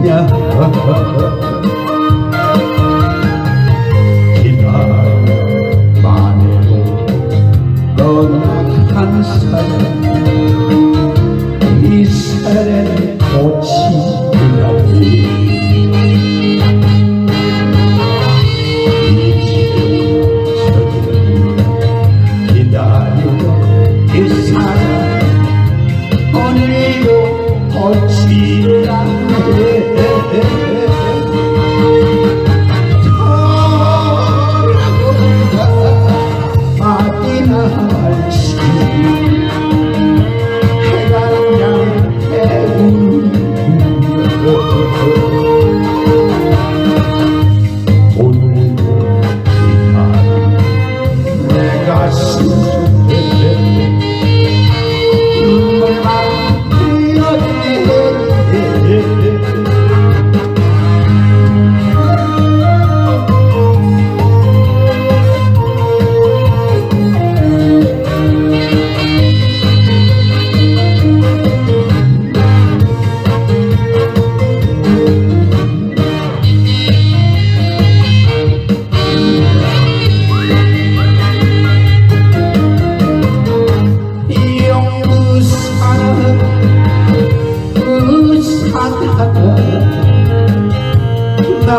있냐 기다려만 해도 넌한 사람. 이 사람의 꽃이 Thank.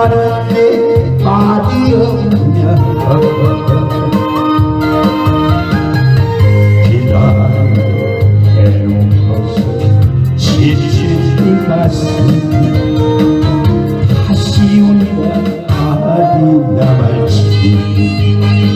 나는데 말이 없냐 기다려놓고서 지친 가슴 아쉬운 날이 남았지.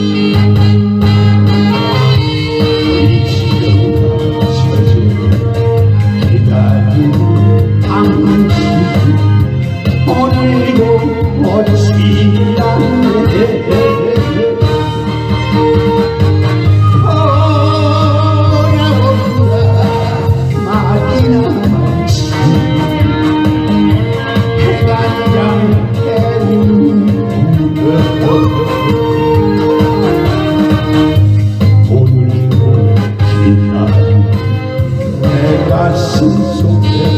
心中。